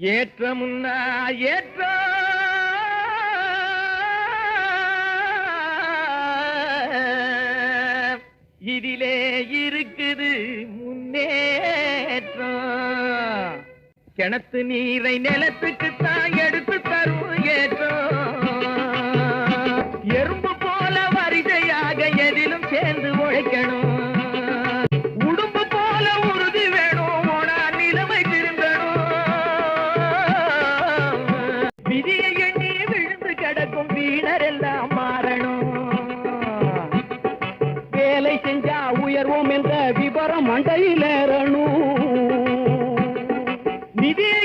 ஏற்றமுன்னா ஏற்ற. இதிலே இருக்குது முன்னேற்றம். கிணத்து நீரை நிலத்துக்கு தான் வேலை செஞ்சா உயர்வோம் என்ற விபரம் மண்டையிலேறணும் நிதியை